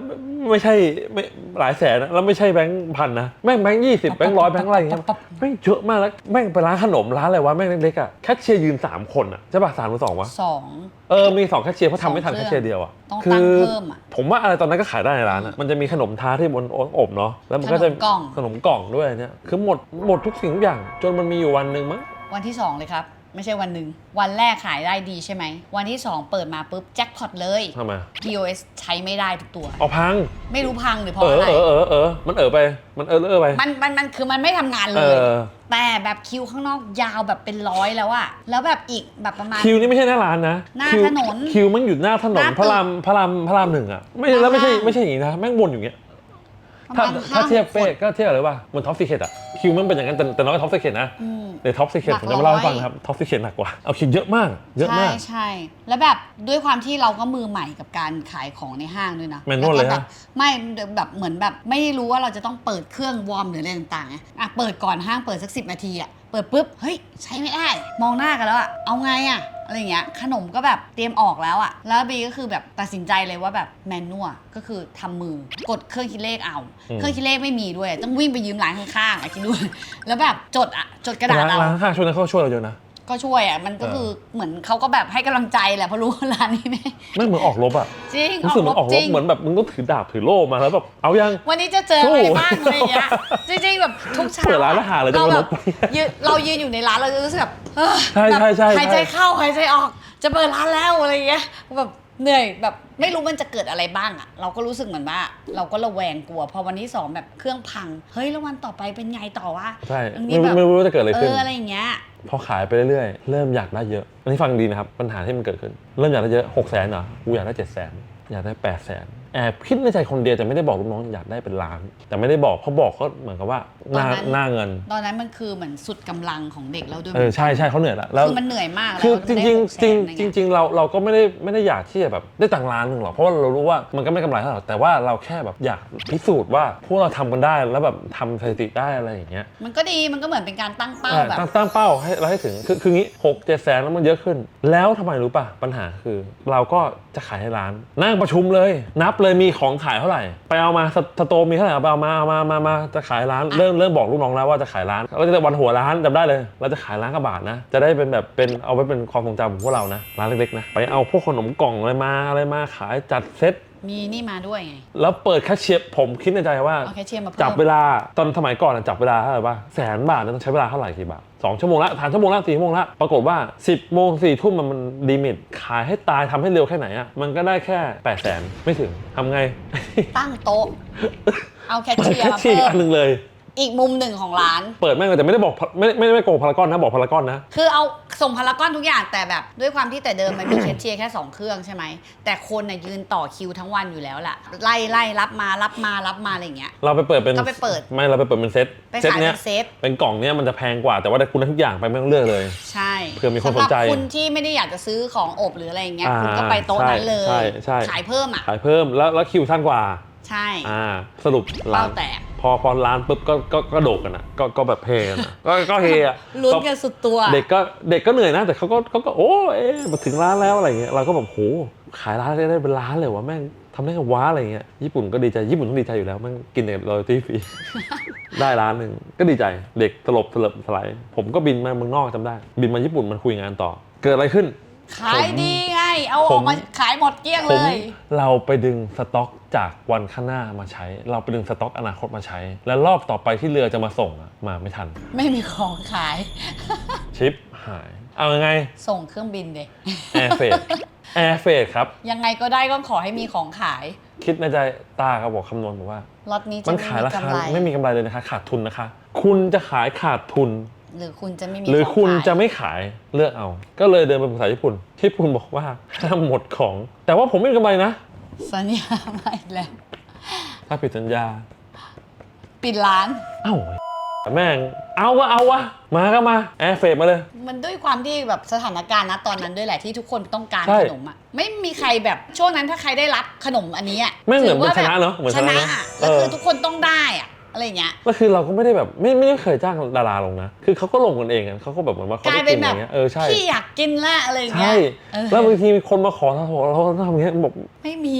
ไม่ใช่ไม่หลายแสนนะแล้วไม่ใช่แบงค์พันนะแม่งแบงค์ยี่สิบแบงค์ร้อยแบงค์อะไรอย่างเงี้ยแม่งเยอะมากแล้วแม่งไปร้านขนมร้านอะไรวะแม่งเล็กๆอะแคชเชียร์ยืนสามคนอะใช่ป่ะสามหรือสองวะสองเออมีสองแคชเชียร์เพราะทำไม่ทันสองแคเครื่องชเชียร์เดียวอะต้องคืตั้งเพิ่มอะผมว่าอะไรตอนนั้นก็ขายได้ในร้านอะมันจะมีขนมทาที่บนอบเนาะแล้วมันก็จะขนมกล่องขนมกล่องด้วยเนี่ยคือหมดหมดทุกสิ่งทุกอย่าง จนมันมีอยู่วันหนึ่งมั้งวันที่สองเลยครับ ไม่ใช่วันหนึ่ง วันแรกขายได้ดีใช่ไหม วันที่ 2 เปิดมาปุ๊บแจ็คพอตเลย ทำไม POS ใช้ไม่ได้ทุกตัว เอาพัง ไม่รู้พังหรือเพเอราะออะไร เออเออเออมันเออไป มันเออเออไป มันมันมันคือมันไม่ทำงานเอเลยอ แต่แบบคิวข้างนอกยาวแบบเป็นร้อยแล้วอะแล้วแบบอีกแบบประมาณ คิวนี่ไม่ใช่หน้าร้านนะหน้าคิวถนนคิวมันอยู่หน้าถนหนน้าตึกพระรามพระรามพระรามหนึ่งอะไม่หน้าแล้วไม่ใช่ห้าง ไม่ใช่อย่างนี้นะแม่งวนอยู่อย่างเงี้ย ประถ้ามาณถ้าห้เทียบหกเป๊ะคนก็เทียบอะไรวะเหมันท็อปซีเคทอะคิวมันเป็นอย่างนั้นแต่แต่น้อยกว่าท็อปซีเคทนะอืมในท็อปซีเคทหลักผมจะมาเล่าให้ร้อย ฟังนะครับท็อปซีเคทหนักกว่าเอาคิวเยอะมาก เยอะใช่มาก ใช่แล้วแบบด้วยความที่เราก็มือใหม่กับการขายของในห้างด้วยนะแมนนวลเลยแวก็ฮะแบบไม่แบบเหมือนแบบไม่รู้ว่าเราจะต้องเปิดเครื่องวอร์มหรืออะไรต่างๆไงอะเปิดก่อนห้างเปิดสักสินาทีอะเปิดปุ๊บเฮ้ยใช้ไม่ได้ มองหน้ากันแล้วอะเอาไงอะ อะไรอย่างเงี้ยขนมก็แบบเตรียมออกแล้วอะแล้วบีก็คือแบบตัดสินใจเลยว่าแบบแมนนวลก็คือทำมือกดเครื่องคิดเลขเอา อืม เครื่องคิดเลขไม่มีด้วย ต้องวิ่งไปยืมร้านข้างๆอะคิดดูแล้วแบบจดอะจดกระดาษร้านเอา ร้านข้างช่วงนั้นเขาช่วยเราเยอะนะ ก็ช่วยอะมันก็เออคือเหมือนเขาก็แบบให้กำลังใจแหละเพราะรู้ว่าร้านนี้ไม่ไม่เหมือนออกรบอะจริงรู้สึกเหมันออกรจบริงเหมือนแบบมึงต้องถือดาบถือโล่มาแล้วแบบเอายังวันนี้จะเจออะไรบ้างสู้อะไรอย่างเงี้ยจริงๆแบบทุกเช้าเปิดร้านแล้วหาอะไรจะเรามาแบลบบยืนเรายืนอยู่ในร้านเราจะรู้สึกแบบเฮ้ยใช่ใช่ใช่แบบหายใจใช่เข้าหายใจออกจะเปิดร้านแล้วอะไรอย่างเงี้ยแบบ เหนื่อยแบบไม่รู้มันจะเกิดอะไรบ้างอะเราก็รู้สึกเหมือนว่า เราก็ระแวงกลัว พอวันที่สองแบบเครื่องพัง เฮ้ยแล้ววันต่อไปเป็นไงต่อวะใช่มันไม่แบบไม่รู้ว่าจะเกิดอะไรเอขึ้น ออะไรอย่างเงี้ย พอขายไปเรื่อยๆ เริ่มอยากได้เยอะ อันนี้ฟังดีนะครับ ปัญหาที่มันเกิดขึ้น เริ่มอยากได้เยอะหกแสนเหรอ กูอยากได้เจ็ดแสนอยากได้แปดแสน แอบคิดในใจคนเดียวแต่ไม่ได้บอกลูกน้องอยากได้เป็นล้าน แต่ไม่ได้บอกเพราะบอกก็เหมือนกับว่าหน้าตอนนั้น หน้าเงินตอนนั้นมันคือเหมือนสุดกำลังของเด็กแล้วด้วยเออใช่ใช่เขาเหนื่อยละแล้ว คือมันเหนื่อยมากแล้วคือจได้ริงหกๆแสจริงนอะไเยจริง ๆ เราเราก็ไม่ได้ไม่ได้อยากที่จะแบบได้ตังค์ล้านหนึ่งหรอกเพราะว่าเรารู้ว่ามันก็ไม่กำไรเท่าไหร่แต่ว่าเราแค่แบบอยากพิสูจน์ว่าพวกเราทำกันได้แล้วแบบทำสถิติได้อะไรอย่างเงี้ยมันก็ดีมันก็เหมือนเป็นการตั้งเป้าใช่แบบ ตั้งตั้งเป้าให้เราให้ถึงคือคืองี้หกเจ็ดแสนแล้วมันเยอะขึ้น แล้วทำไมรู้ป่ะปัญหาคือ เราก็จะขายให้ร้านนั่งประชุมเลยนับเลยมีของขายเท่าไหร่ ไปเอามาสสโตร์มีเท่าไหร่เอาไปเอามาเอามามามาจะขายร้านเริ่มเริ่มบอกลูกน้องแล้วว่าจะขายร้านเราจะได้วันหัวร้านจำได้เลย เราจะขายร้านกระบาทนะ จะได้เป็นแบบเป็นเอาไว้เป็นความทรงจำของพวกเรานะร้านเล็กๆนะไปเอาพวกขนมกล่องอะไรมาอะไรมาขายจัดเซ็ต มีนี่มาด้วยไง แล้วเปิดแคชเชียร์ผมคิดในใจว่า เอาแคชเชียร์มาเพิ่ม จับเวลาตอนสมัยก่อนอะจับเวลาเท่าไหร่ป่ะแสนบาทนะต้องใช้เวลาเท่าไหร่กี่บาทสองชั่วโมงละผ่านชั่วโมงละสี่ชั่วโมงละปรากฏว่า 10โมงสี่ทุ่มมันมันลิมิตขายให้ตายทำให้เร็วแค่ไหนอะมันก็ได้แค่8ปดแสนไม่ถึงทำไง ตั้งโต๊ะ เอาแคชเปิดเชียแคร์ชมาเชียเพิ่ร์มอันหนึ่งเลย อีกมุมหนึ่งของร้าน เปิดแม่งเลยแต่ไม่ได้บอกไม่ไม่ไม่ไม่โกงพารากอนนะบอกพารากอนนะ คือเอาส่งพารากอนทุกอย่างแต่แบบด้วยความที่แต่เดิมมันมี แคชเชียร์แค่ 2 เครื่องใช่ไหม แต่คนน่ะยืนต่อคิวทั้งวันอยู่แล้วล่ะ ไล่ไล่รับมารับมารับมาอะไรอย่างเงี้ย เราไปเปิดเป็นก็ไปเปิดไม่เราไปเปิดเป็นเซตไปเซตขายเนี้เป็ยนเซต เป็นกล่องเนี้ยมันจะแพงกว่าแต่ว่าได้คุณได้ทุกอย่างไปไม่ต้องเลือกเลย ใช่เผื่อมีคนสนใจำหรับคุณที่ไม่ได้อยากจะซื้อของอบหรืออะไรอย่างเงี้ยอ่าคุณก็ไปโต๊ะนั้นเลยใช่ใช่ใช่ ขายเพิ่มอะขายเพิ่มแล้วแล้วคิวสั้นกว่า ใช่อ่าสรุปร้าเป้านแตก พอพอร้านปุ๊บก็ก็ก็โดดกันอะก็ก็แบบเพลกันอะก็ก็เฮอะลุ้นกันสุดตัว เด็กก็เด็กก็เหนื่อยนะ แต่เขาก็เขาก็โอ้เอ๊ะมาถึงร้านแล้วอะไรเงี้ยเราก็แบบโหขายร้านได้ได้เป็นล้านเลยวะแม่งทำได้กับว้าอะไรเงี้ยญี่ปุ่นก็ดีใจญี่ปุ่นต้องดีใจอยู่แล้วแม่งกินแต่รอยตี้ฟรี ได้ร้านหนึ่งก็ดีใจเด็กตลบตลบสลายผมก็บินมาเมืองนอกจำได้ บินมาญี่ปุ่นมันคุยงานต่อ เกิดอะไรขึ้น ขายดีไง เอาอผอกมมาขายหมดเกลี้ยงผเลมย เราไปดึงสต็อกจากวันข้างหน้ามาใช้ เราไปดึงสต็อกอนาคตมาใช้ แล้วรอบต่อไปที่เรือจะมาส่งอะมาไม่ทัน ไม่มีของขาย ชิปหาย เอายังไงส่งเครื่องบินเด็แอร์เฟดแอร์เฟดครับ ยังไงก็ได้ก็ขอให้มีของขาย คิดในใจตาก็บอกคำนวณบอกว่า ล็อตนี้จะมันไม่ขายมีราคากำไร ไม่มีกำไรเลยนะคะ ขาดทุนนะคะ คุณจะขายขาดทุน หรือคุณจะไม่มีหรือของคุณขายจะไม่ขายเลือกเอา ก็เลยเดินไปปรึกษาญี่ปุ่นญี่ปุ่นบอกว่าห้ามหมดของ แต่ว่าผมไม่มีกำไรนะ สัญญาไม่แล้ว ถ้าผิดสัญญา ปิดร้าน เอ้าแม่ง เอาก็เอาวะมาก็มาแอร์เฟดมาเลย มันด้วยความที่แบบสถานการณ์นะตอนนั้นด้วยแหละที่ทุกคนต้องการใช่ ขนมอะไม่มีใครแบบช่วงนั้นถ้าใครได้รับขนมอันนี้อะไม่เหมือนถืว่าชนะเนอะเหมือนชชนะนะเนอะอะแล้วเออคือทุกคนต้องได้อะ อะไรอย่างเงี้ย แล้วคือเราก็ไม่ได้แบบไม่ไม่ได้เคยจ้างดาราลงนะ คือเขาก็ลงกันเองอะเขาก็แบบเหมือนว่าเขากลาได้ยเป็กินนอแบบย่างเงี้ยเออใช่ที่อยากกินละอะไรอย่างเงี้ใช่ยเออแล้วบางทีมีคนมาขอเราเราก็ทำอย่างเงี้ยบอกไม่มี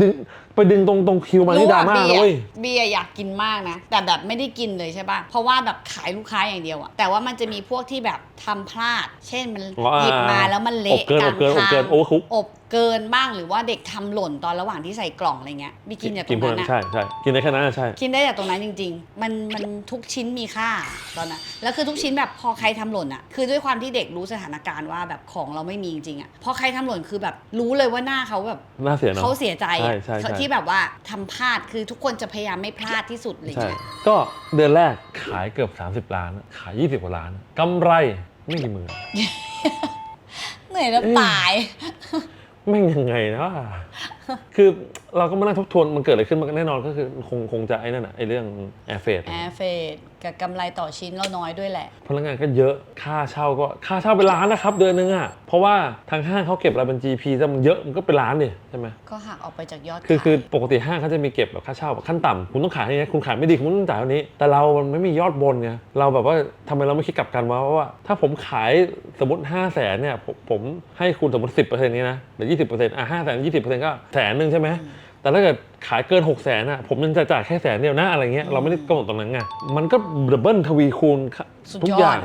ดึงไปดึงตรงตรงคิวมาที่ดราม่าบีนะอะเว้ยบีอะอยากกินมากนะ แต่แบบไม่ได้กินเลยใช่ป่ะ เพราะว่าแบบขายลูกค้าอย่างเดียวอะแต่ว่ามันจะมีพวกที่แบบทำพลาด เช่นมันอ๋ออ่าหยิบมาแล้วมันอบเละเกินกอลาบงเกินอบทางเกินโอเวอร์คุกอบเกินบ้างหรือว่าเด็กทำหล่นตอนระหว่างที่ใส่กล่องอะไรเงี้ยบีกินจากตกิรนงพวกนั้นนั้นอะใช่ใช่กินได้แค่นั้นอะใช่ กินได้จากตรงนั้นจริง ๆ มันมันทุกชิ้นมีค่าตอนนั้นแล้วคือทุกชิ้นแบบพอใครทำหล่นอะคือด้วยความที่เด็กรู้สถานการณ์ว่าแบบของเราไม่มีจริงๆอะพอใครทำหล่นคือแบบรู้เลยว่าหน้าเขาแบบน่าเสียเนาะเขาเสียใจใช่อะใช่ใช่ ที่แบบว่าทำพลาดคือทุกคนจะพยายามไม่พลาดที่สุดอะไรใช่เงี้ยก็เดือนแรกขายเกือบ 30 ล้าน ขาย 20 กว่าล้าน กำไรไม่กี่หมื่นเหนื่อยแล้วตายแม่งยังไงนะ คือ เราก็มานั่งทบทวนมันเกิดอะไรขึ้นมันก็แน่นอนก็คือคงคงจะไอ้นั่นอะไอ้เรื่องแอร์เฟดแอร์เฟดกับกำไรต่อชิ้นเราน้อยด้วยแหละ พนักงานก็เยอะค่าเช่าก็ค่าเช่าเป็นล้านนะครับเดือนนึงอะเพราะว่าทางห้างเขาเก็บรายบัญ GP ถ้ามันเยอะมันก็เป็นล้านดิใช่ไหมก็หักออกไปจากยอดคือขายคือปกติห้างเขาจะมีเก็บแบบค่าเช่าแบบขั้นต่ำคุณต้องขายอย่างนี้คุณขายไม่ดีคุณต้องจ่ายเท่านี้ แต่เรามันไม่มียอดบนไงเราแบบว่าทำไมเราไม่คิดกลับกันวะว่า ถ้าผมขายสมมติ5 0 0แสนเนี่ยผมผมให้คุณสมมติ10%นี้นะหรือ20%อะห้าแสนยี่สิบเปอร์เซ็นต์ก็แสนหนึ่งใช่ไหม แต่ถ้าเกิดขายเกิน 6 0แสนอะผมยังจะจ่ายแค่แสนเดียวนะอะไรเงี้ยเราไม่ได้กำหนดตรงนั้นไงมันก็ดับเบิลทวีคูณสุดทุกยอด อย่าง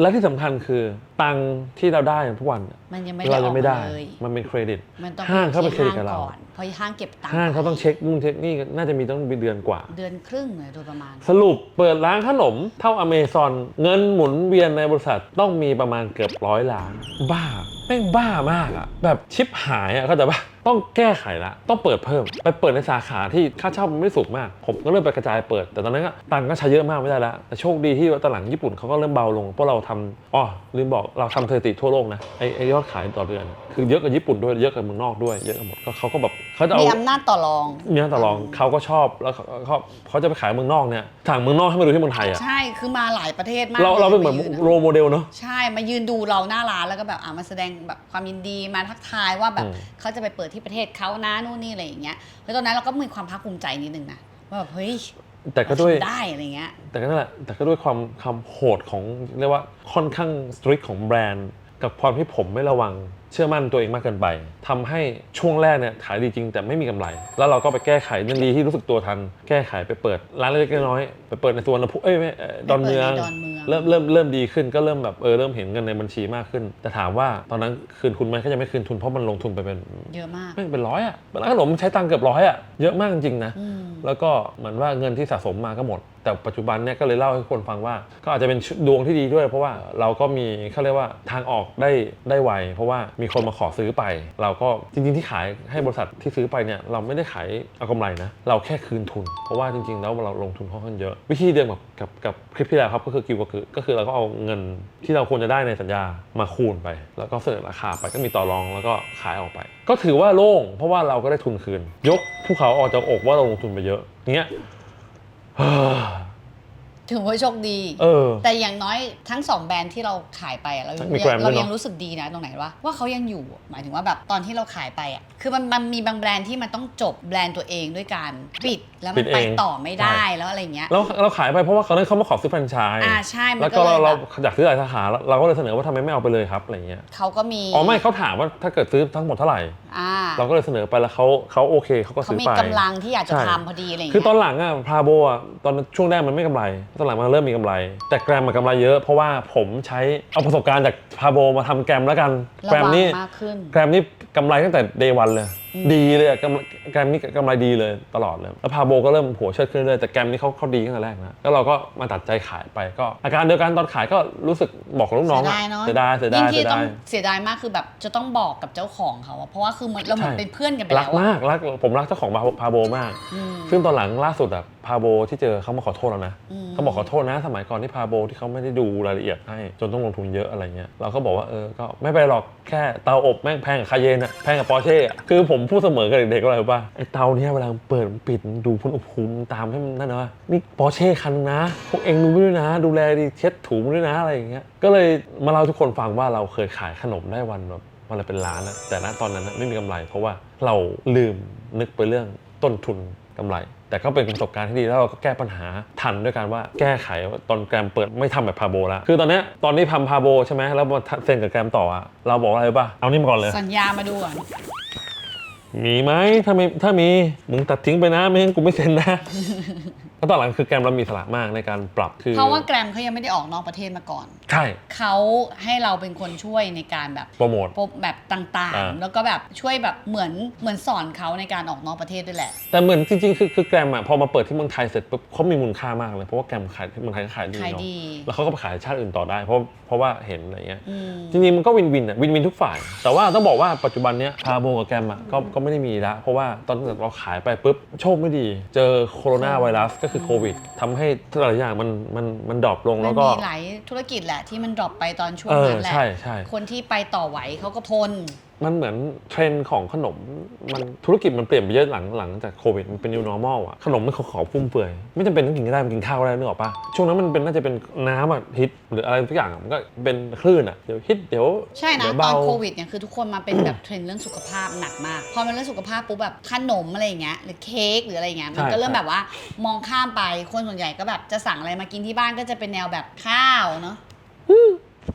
และที่สำคัญคือตังค์ที่เราได้ทุกวัน มันยังไม่เราได้อยัอกไม่ได้เลย มันเป็นเครดิต มันต้องห้างเข้าไปเครดิตกับเราก่อนเพราะห้างเก็บตังค์ห้างเขาต้องเช็คนู่นเช็คนี่น่าจะมีต้องเป็นเดือนกว่า เดือนครึ่งเลยโดยประมาณ สรุปเปิดร้านขนมเท่าอเมซอนเงินหมุนเวียนในบริษัทต้องมีประมาณเกือบร้อยล้าน บ้าแม่งบ้ามากอะแบบชิปหายอะเข้าใจปะต้องแก้ไขละ ต้องเปิดเพิ่ม ไปเปิดในสาขาที่ค่าเช่ามันไม่สูงมาก ผมก็เริ่มไปกระจายเปิด แต่ตอนนั้นก็ตังค์ก็ใช้เยอะมากไม่ได้ละแต่โชคดีที่ว่าตอนหลังญี่ปุ่นเขาก็เริ่มเบาลง เพราะเราทำอ๋อลืมบอกเราทำสถิติทั่วโลกนะไอไอยอดขายต่อเดือน คือเยอะกว่าญี่ปุ่นด้วยเยอะกว่าเมืองนอกด้วยเยอะกันหมดก็เขาก็แบบ เขาจะเอามีอำนาจต่อรอง มีนักต่อรองเขาก็ชอบแล้วเขาเขาเขาจะไปขายเมืองนอกเนี่ยสั่งเมืองนอกให้มาดูที่เมืองไทยอะใช่คือมาหลายประเทศมากเราเราเป็นเหมือนลยมายืะโรโมเดลเนาะ ใช่มายืนดูเราหน้าร้านแล้วก็แบบอ่ามาแสดงแบบความยินดีมาทักทายว่าแบบอืม เขาจะไปเปิดที่ประเทศเขานะนู่นนี่อะไรอย่างเงี้ยแล้วตอนนั้นเราก็มีความภาคภูมิใจนิดนึงนะว่าแบบเฮ้ยแต่ก็ด้วย เราทำได้อะไรเงี้ย แต่ก็นั่นแหละแต่ก็ด้วยความความโหดของเรียกว่าค่อนข้างสตริกของแบรนด์ กับความที่ผมไม่ระวัง เชื่อมั่นตัวเองมากเกินไปทำให้ช่วงแรกเนี่ยขายดีจริงแต่ไม่มีกำไร แล้วเราก็ไปแก้ไขยังดีที่รู้สึกตัวทัน แก้ไขไปเปิดร้านเล็กๆน้อยๆไปเปิดในสวนภูเอ้ยไม่เอ่อดอนเมืองไปเปิดในดอนเมืองเริ่มเริ่มเริ่มดีขึ้นก็เริ่มแบบเออเริ่มเห็นเงินในบัญชีมากขึ้น แต่ถามว่าตอนนั้นคืนทุนไหมก็ยังไม่คืนทุนเพราะมันลงทุนไปเป็นเยอะมากไม่งเป็นร้อยอะร้านขนมใช้ตังค์เกือบร้อยอะเยอะมากจริงๆนะอืมแล้วก็เหมือนว่าเงินที่สะสมมาก็หมด แต่ปัจจุบันเนี่ยก็เลยเล่าให้คนฟังว่า ก็อาจจะเป็นดวงที่ดีด้วย เพราะว่าเราก็มีเขาเรียกว่าทางออกได้ได้ไวเพราะว่ามีีคนมาขอซื้อไป เราก็จริงๆที่ขายให้บริษัทที่ซื้อไปเนี่ยเราไม่ได้ขายเอากำไรนะ เราแค่คืนทุน เพราะว่าจริงๆ แล้วเราลงทุนค่อนข้างเยอะ วิธีเดียวกับกับกับคลิปที่แล้วครับก็คือกิวก็คือก็คือเราก็เอาเงินที่เราควรจะได้ในสัญญามาคูณไป แล้วก็เสนอราคาไปก็มีต่อรองแล้วก็ขายออกไป ก็ถือว่าโล่งเพราะว่าเราก็ได้ทุนคืน ยกภูเขาออกจากอกว่าเราลงทุนไปเยอะเงี้ย ถือว่าโชคดี เออ แต่อย่างน้อยทั้งสองแบรนด์ที่เราขายไปอะเรามียังแกรมด้วยเราเนอะ ยังรู้สึกดีนะตรงไหนว่าว่าเขายังอยู่ หมายถึงว่าแบบตอนที่เราขายไปอะคือมันมันมีบางแบรนด์ที่มันต้องจบแบรนด์ตัวเองด้วยการปิดแล้วมันไปต่อไม่ได้แล้วอะไรเงี้ยแล้วเราขายไปเพราะว่าเขานั้นเขามาขอซื้อแฟรนไชส์อ่าใช่มันแล้วก็ก็เลเรายเราแบบอยากซื้อหลายสาขาแล้วเราก็เลยเสนอว่าทำไมไม่เอาไปเลยครับอะไรเงี้ยเขาก็มีอ๋อไม่เขาถามว่าถ้าเกิดซื้อทั้งหมดเท่าไหร่ อ่าเราก็เลยเสนอไปแล้วเขาเขาโอเคเขาก็เขาซื้อมีไป กำลังที่อยากจะใช่ ทำพอดีอะไรอย่างคือเงี้ยตอนหลังอะพาโบอะตอนช่วงแรกมันไม่กำไรตอนหลังมันเริ่มมีกำไร แต่แกรมมันกำไรเยอะเพราะว่าผมใช้เอาประสบการณ์จากพาโบมาทำแกรมแล้วกัน ระแกรมวังนี้มากขึ้น แกรมนี้กำไรตั้งแต่เดย์วันเลย ดีเลยอะกำไรแกรมนี้กำไรดีเลยตลอดเลย แล้วพาโบก็เริ่มหัวเชิดขึ้นเรื่อยแต่แกรมนี้เขาเขาดีตั้งแต่แรกนะ แล้วเราก็มาตัดใจขายไปก็ อาการเดียวกันตอนขายก็รู้สึกบอกกับลูกน้องเสียอะดายเนาะเสียดายเสียดายิ่ยงที่เสียต้อดางยเสียดายมากคือแบบจะต้องบอกกับเจ้าของเขาอะเพราะว่าคือเหมือนเราเหมือนใช่เป็นเพื่อนกันไปรัแล้กวอะมากรักผมรักเจ้าของพาโบมาก อืม ซึ่งตอนหลังล่าสุดอะพาโบที่เจอเขามาขอโทษแล้วนะอืม เขาบอกขอโทษนะ สมัยก่อนที่พาโบที่เขาไม่ได้ดูรายละเอียดให้จนต้องลงทุนเยอะอะไรเงี้ยเราก็บอกว่าเออก็ไม่ไปนไรหรอกแค่เตาอบแม่งแพงกับคาเยนอะแพงกับปอร์เช่อะคือผมพูดเสมอกับเด็กๆว่าอะไรรู้ป่ะไอเตาเนี้ยเวลามันเปิดมันปิดมันดูพุอุณหภูมิตามให้มันนั่นนะว่านี่ปอร์เช่คันนึงนะ พวกเองดูไม่ด้วยนะ ดูแลดีเช็ดถูมันด้วยนะอะไรอย่างเงี้ยก็เลยมาเล่าให้ทุกคนฟังว่าเราเคยขายขนมได้วันแบบวันละเป็นล้านอะแต่ณตอนนั้นอะไม่มีกำไร เพราะว่าเราลืมนึกไปเรื่องต้นทุนกำไร แต่ก็เป็นประสบการณ์ที่ดีแล้วเราก็แก้ปัญหาทันด้วยการว่าแก้ไขว่าตอนแกรมเปิดไม่ทำแบบพาโบแล้วคือตอนเนี้ยตอนนี้ทำพาโบใช่ไหมแล้วมาเซ็นกับแกรมต่ออะเราบอกว่าอะไรรู้ป่ะเอานี่มาก่อนเลยสัญญามาดูก่อน มีไหมถ้ามีถ้ามีมึงตัดทิ้งไปนะ ไม่งั้นกูไม่เซ็นนะ แล้วตอนหลังคือแกรมเรามีอิสละมากในการปรับคือเพราะว่าแกรมเขายังไม่ได้ออกนอกประเทศมาก่อน ใช่ เขาให้เราเป็นคนช่วยในการแบบโปรโมทพบแบบต่างอ่า ๆ แล้วก็แบบช่วยแบบเหมือนเหมือนสอนเขาในการออกนอกประเทศด้วยแหละ แต่เหมือนจริงๆคือคือแกรมอะพอมาเปิดที่เมืองไทยเสร็จปุ๊บเขามีมูลค่ามากเลยเพราะว่าแกรมขายที่เมืองไทยก็ขายดีขายเนาะดี แล้วเขาก็ไปขายชาติอื่นต่อได้ เพราะเพราะว่าเห็นอะไรเงี้ย อืม จริงๆมันก็วินวินอะวินวินทุกฝ่าย แต่ว่าต้องบอกว่าปัจจุบันเนี้ยพาโบกับแกรมอะก็ก็ไม่ได้มีละเพราะว่าตอนเราขายไปปุ๊บโชคไม่ดี เจอโคโรนาไวรัสก็คือโควิดทำให้หลายอย่างมันมันมันดรอปลงมัแล้นวก็ มีหลายธุรกิจแหละที่มันดรอปไปตอนช่วงเออนั้นแหละ ใช่ใช่คนที่ไปต่อไหวเขาก็ทนมันเหมือนเทรนด์ของขนมมันธุรกิจมันเปลี่ยนไปเยอะหลังหลังจากโควิดมันเป็น new normal อะขนมมันเขาขอฟุ่มเฟือยไม่จำเป็นต้องกินก็ได้มันกินข้าวก็ได้นึกออกปะช่วงนั้นมันเป็นน่าจะเป็นน้ำอะฮิตหรืออะไรทุกอย่างอะมันก็เป็นคลื่นอะเดี๋ยวฮิตเดี๋ยวใช่นะเดี๋ยวตอเบานโควิดเนี่ยคือทุกคนมาเป็นแบบ เทรนด์เรื่องสุขภาพหนักมาก พอมันเรื่องสุขภาพปุ๊บแบบขนมอะไรอย่างเงี้ยหรือเค้กหรืออะไรอย่างเงี้ยมันก็เริ่มแบบว่ามองข้ามไปคนส่วนใหญ่ก็แบบจะสั่งอะไรมากินที่บ้านก็จะเป็นแนวแบบข้าวเนาะ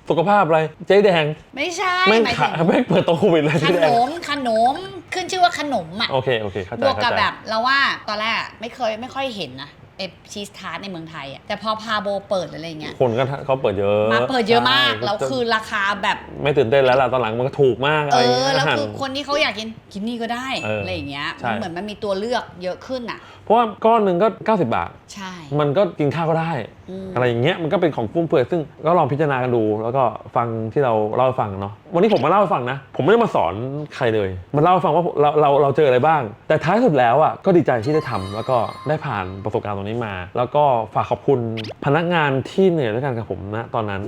สุขภาพอะไรเจ๊แดงไม่ใช่แม่งหมายขายถึงแม่งเปิดตัวโควิดเลยขเจ๊แดนงมขนมขึ้นชื่อว่าขนมอะโอเคโอเคเข้าใจบวกกับเข้าใจ แบบเราว่าตอนแรกอะไม่เคยไม่ค่อยเห็นนะไอชีสทาร์ตในเมืองไทยอะแต่พอพาโบเปิดหรืออะไรเงี้ยคนก็เขาเปิดเยอะมาเปิดเยอะมาก ใช่แล้วคือราคาแบบ ไม่ตื่นเต้นแล้วล่ะตอนหลังมันก็ถูกมากอะเอไรอย่างอ เงี้ยแล้วอาหาร คือคนที่เขาอยากกินกินนี่ก็ได้เออออะไรอย่างเงี้ยใช่ มันเหมือนมันมีตัวเลือกเยอะขึ้นอะ เพราะว่าก้อนหนึ่งก็ 90 บาท ใช่ มันก็กินข้าวก็ได้ อืมอะไรอย่างเงี้ยมันก็เป็นของฟุ่มเฟือยซึ่งก็ลองพิจารณากันดู แล้วก็ฟังที่เราเล่าให้ฟังเนาะวันนี้ผมมาเล่าให้ฟังนะ ผมไม่ได้มาสอนใครเลย มาเล่าให้ฟังว่าเราเราเราเจออะไรบ้าง แต่ท้ายสุดแล้วอะก็ดีใจที่ได้ทำแล้วก็ได้ผ่านประสบการณ์ตรงนี้มา แล้วก็ฝากขอบคุณพนักงานที่เหนื่อยด้วยกันกับผมนะตอนนั้น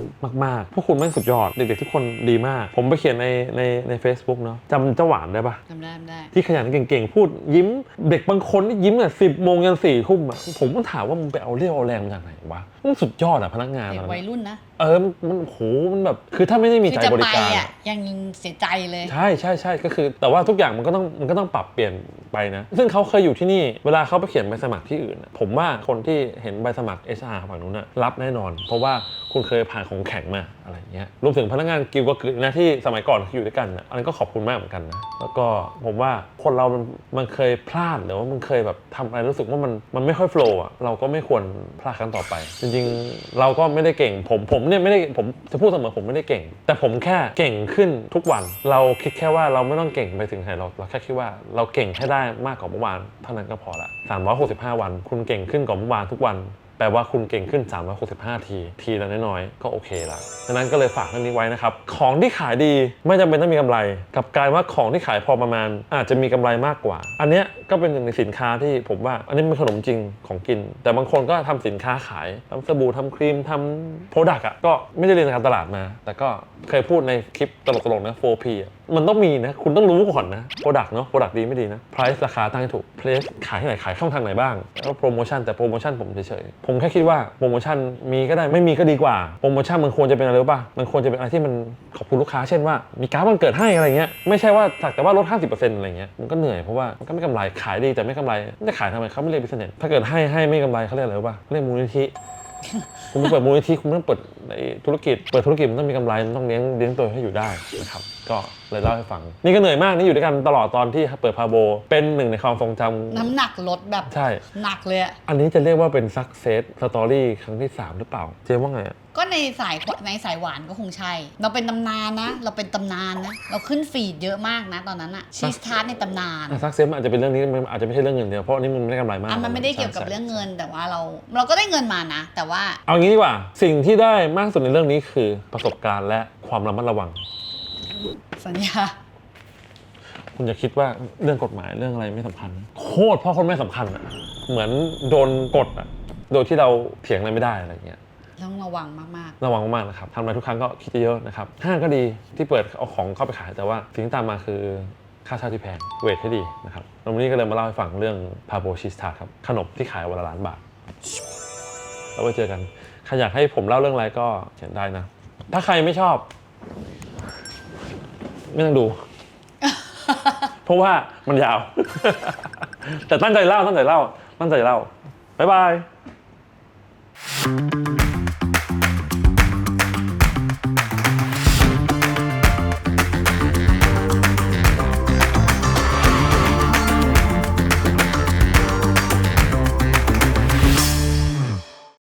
มากๆพวกคุณแม่งสุดยอดเด็กๆทุกคนดีมาก ผมไปเขียนในในใน Facebook เนาะจำเจ้าหวานได้ปะทำได้ทำได้ที่ขยันเก่งๆพูดยิ้ม เด็กบางคนนี่ยิ้มอะสิบโมงยันสี่ทุ่มอะผมก็ถามว่ามึงไปเอาเรี่ยวเอาแรงมาจากไหนวะมัน สุดยอดอะพนักงานเด็กอะวัยรุ่นนะ เออมันมันโหมันแบบคือถ้าไม่ได้มีคือใจจะบริไปการอะอะยังเสียใจเลย ใช่ใช่ใช่ก็คือ แต่ว่าทุกอย่างมันก็ต้องมันก็ต้องปรับเปลี่ยนไปนะ ซึ่งเขาเคยอยู่ที่นี่เวลาเขาไปเขียนใบสมัครที่อื่นอะผมว่าคนที่เห็นใบสมัคร HR ฝั่งนู้นน่ะรับแน่นอน เพราะว่าคุณเคยผ่านของแข็งมาอะไรอย่างเงี้ยรวมถึงพนักงานกิลก็คือนะที่สมัยก่อนอยู่ด้วยกันนะอันนี้นก็ขอบคุณมากเหมือนกันนะแล้วก็ผมว่าคนเรามันมันเคยพลาดหรือว่ามันเคยแบบทำอะไรรู้สึกว่ามันมันไม่ค่อยโฟล์อะเราก็ไม่ควรพลาดครั้งต่อไป จริงๆ เราก็ไม่ได้เก่งผมผมเนี่ยไม่ได้ผมจะพูดเสมอผมไม่ได้เก่ง แต่ผมแค่เก่งขึ้นทุกวัน เราคิดแค่ว่าเราไม่ต้องเก่งไปถึงไหนเราเราแค่คิดว่าเราเก่งแค่ได้มากกว่าเมื่อวานเท่านั้นก็พอละ365 วัน คุณเก่งขึ้นกว่าเมื่อวานทุกวัน แปลว่าคุณเก่งขึ้น 365 ที ทีละน้อยๆ ก็โอเคละฉะนั้นก็เลยฝากเรื่องนี้ไว้นะครับ ของที่ขายดีไม่จำเป็นต้องมีกำไร กับกายว่าของที่ขายพอประมาณ อาจจะมีกำไรมากกว่า อันเนี้ยก็เป็นหนึ่งในสินค้าที่ผมว่า อันนี้เป็นขนมจริงของกิน แต่บางคนก็ทำสินค้าขายทำสบู่ทำครีมทำโปรดักต์อะก็ไม่ได้เรียนการตลาดมา แต่ก็เคยพูดในคลิปตลกๆนะ 4P อะมันต้องมีนะ คุณต้องรู้ก่อนนะโปรดักต์เนาะโปรดักต์ดีไม่ดีนะ price ราคาตั้งให้ถูก place ขายที่ไหนขายช่องทางไหนบ้างแล้วโปรโมชั่นแต่โปรโมชั่นผมเฉยๆผมมแค่คิดว่าโปรโมชั่นมีก็ได้ไม่มีก็ดีกว่าโปรโมชั่นมันควรจะเป็นอะไรรู้ป่ะมันควรจะเป็นอะไรที่มันขอบคุณลูกค้าเช่นว่ามีการ์ดวันเกิดให้อะไรเงี้ยไม่ใช่ว่าสักแต่ว่าลด 50%อะไรเงี้ยมันก็เหนื่อยเพราะว่ามันก็ไม่กำไรขายดีแต่ไม่กำไรจะขายทำไมเขาไม่เรียก business ถ้าเกิดให้ให้ไม่กำไรเขาเรียกอะไรรู้ป่ะเขาเรียกมูลนิธิคุณไปเปิดมูลนิธิคุณต้องเปิดในธุรกิจ เปิดธุรกิจมันต้องมีกำไรมันต้องเลี้ยงเลี้ยงตัวให้อยู่ได้นะครับก็เลยเล่าให้ฟัง นี่ก็เหนื่อยมากนี่อยู่ด้วยกันตลอดตอนที่เปิดพาโบ เป็นหนึ่งในความทรงจำน้ำหนักลดแบบใช่ หนักเลยอะอันนี้จะเรียกว่าเป็น success story ครั้งที่ 3 หรือเปล่า เจมว่าไงอะก็ในสายในสายหวานก็คงใช่ เราเป็นตำนานนะ เราเป็นตำนานนะ เราขึ้นฟีดเยอะมากนะตอนนั้นอะชีสทาร์ตในตำนานอะ success มันอาจจะเป็นเรื่องนี้มันอาจจะไม่ใช่เรื่องเงินเดียวเพราะอันนี้มันไม่ได้กำไรมากอะมันไม่ได้เกี่ยวกับใช่เรื่องเงินแต่ว่าเรา เราก็ได้เงินมานะ แต่ว่า เอางี้ดีกว่า สิ่งที่ได้มากสุดในเรื่องนี้คือประสบการณ์และความระมัดระวัง สัญญา คุณจะคิดว่าเรื่องกฎหมายเรื่องอะไรไม่สำคัญ โคตรพ่อคนไม่สำคัญอะเหมือนโดนกดอะโดยที่เราเถียงอะไรไม่ได้อะไรเงี้ย ต้องระวังมาก ระวังมากๆนะครับทำอะไรทุกครั้งก็คิดเยอะๆนะครับ ห้างก็ดีที่เปิดเอาของเข้าไปขายแต่ว่าสิ่งที่ตามมาคือค่าเช่าที่แพง เวทให้ดีนะครับแล้ววันนี้ก็เลยมาเล่าให้ฟังเรื่องพาโบชิสทาครับ ขนมที่ขายวันละล้านบาท แล้วไว้เจอกัน ใครอยากให้ผมเล่าเรื่องอะไรก็เขียนได้นะ ถ้าใครไม่ชอบ ไม่ต้องดู เพราะว่ามันยาว แต่ตั้งใจเล่าตั้งใจเล่าตั้งใจเล่าบ๊ายบาย